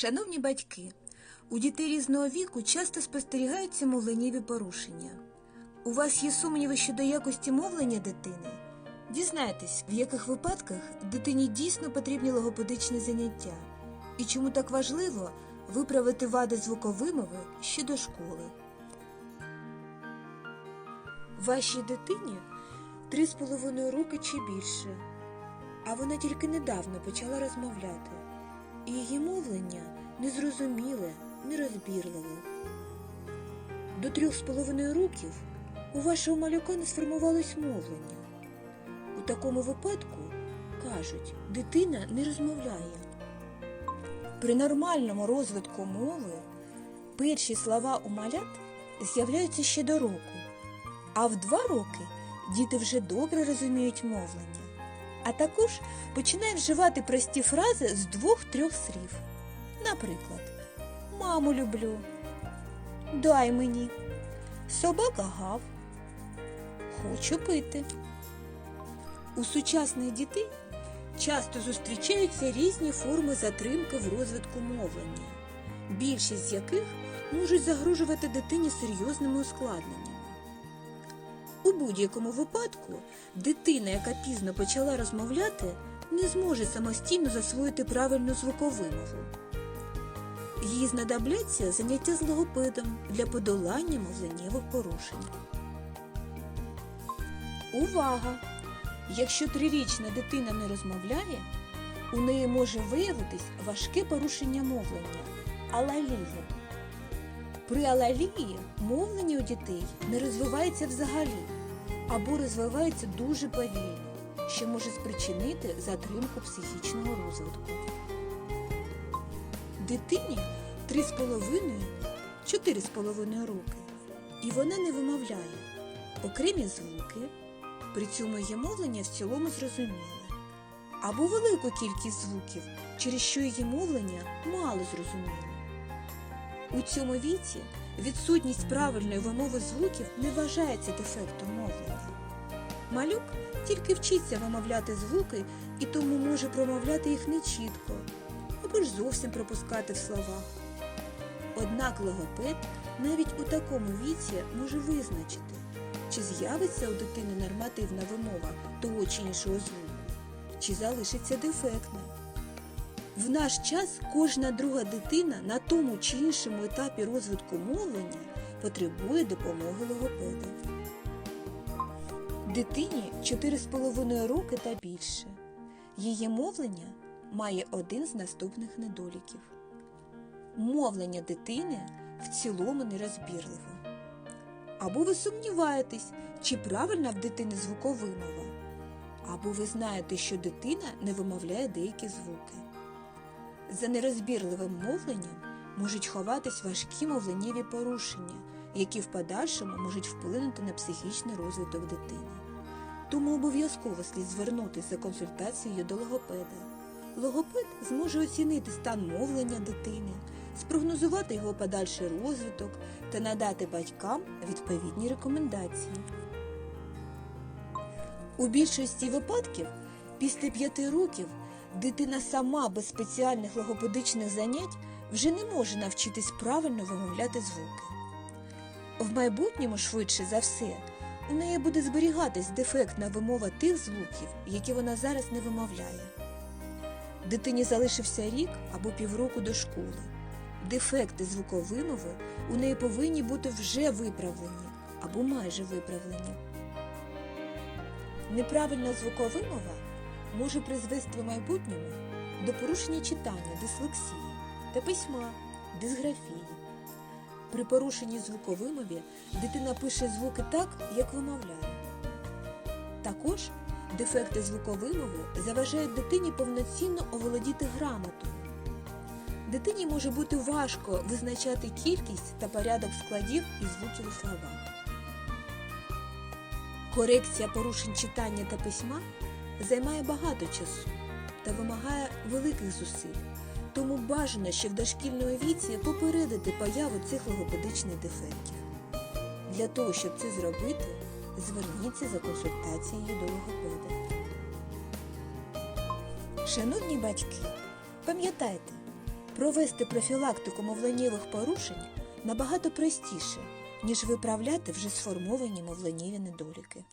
Шановні батьки, у дітей різного віку часто спостерігаються мовленнєві порушення. У вас є сумніви щодо якості мовлення дитини? Дізнайтесь, в яких випадках дитині дійсно потрібні логопедичні заняття і чому так важливо виправити вади звуковимови ще до школи. Вашій дитині три з половиною роки чи більше, а вона тільки недавно почала розмовляти, і її мовлення незрозуміле, нерозбірливе. До трьох з половиною років у вашого малюка не сформувалось мовлення. У такому випадку, кажуть, дитина не розмовляє. При нормальному розвитку мови перші слова у малят з'являються ще до року, а в два роки діти вже добре розуміють мовлення, а також починають вживати прості фрази з двох-трьох слів. Наприклад, маму люблю, дай мені, собака гав, хочу пити. У сучасних дітей часто зустрічаються різні форми затримки в розвитку мовлення, більшість з яких можуть загрожувати дитині серйозними ускладненнями. У будь-якому випадку дитина, яка пізно почала розмовляти, не зможе самостійно засвоїти правильну звуковимову. Їй знадобляться заняття з логопедом для подолання мовленнєвих порушень. Увага! Якщо трирічна дитина не розмовляє, у неї може виявитись важке порушення мовлення алалія. При алалії мовлення у дітей не розвивається взагалі або розвивається дуже повільно, що може спричинити затримку психічного розвитку. Дитині 3,5-4,5 роки, і вона не вимовляє окремі звуки, при цьому її мовлення в цілому зрозуміле, або велику кількість звуків, через що її мовлення мало зрозуміле. У цьому віці відсутність правильної вимови звуків не вважається дефектом мовлення. Малюк тільки вчиться вимовляти звуки і тому може промовляти їх нечітко або ж зовсім пропускати в словах. Однак логопед навіть у такому віці може визначити, чи з'явиться у дитини нормативна вимова того чи іншого звуку, чи залишиться дефектна. В наш час кожна друга дитина на тому чи іншому етапі розвитку мовлення потребує допомоги логопеда. Дитині 4,5 роки та більше. Її мовлення має один з наступних недоліків. Мовлення дитини в цілому нерозбірливо. Або ви сумніваєтесь, чи правильна в дитини звуковимова, або ви знаєте, що дитина не вимовляє деякі звуки. За нерозбірливим мовленням можуть ховатись важкі мовленнєві порушення, які в подальшому можуть вплинути на психічний розвиток дитини. Тому обов'язково слід звернутися за консультацією до логопеда. Логопед зможе оцінити стан мовлення дитини, спрогнозувати його подальший розвиток та надати батькам відповідні рекомендації. У більшості випадків після п'яти років дитина сама без спеціальних логопедичних занять вже не може навчитись правильно вимовляти звуки. В майбутньому, швидше за все, у неї буде зберігатись дефектна вимова тих звуків, які вона зараз не вимовляє. Дитині залишився рік або півроку до школи. Дефекти звуковимови у неї повинні бути вже виправлені або майже виправлені. Неправильна звуковимова може призвести в майбутньому до порушення читання, дислексії та письма, дисграфії. При порушенні звуковимові дитина пише звуки так, як вимовляє. Також дефекти звуковимови заважають дитині повноцінно оволодіти грамотою. Дитині може бути важко визначати кількість та порядок складів і звуків у словах. Корекція порушень читання та письма займає багато часу та вимагає великих зусиль, тому бажано ще в дошкільному віці попередити появу цих логопедичних дефектів. Для того, щоб це зробити, зверніться за консультацією до логопеда. Шановні батьки, пам'ятайте, Провести профілактику мовленнєвих порушень набагато простіше, ніж виправляти вже сформовані мовленнєві недоліки.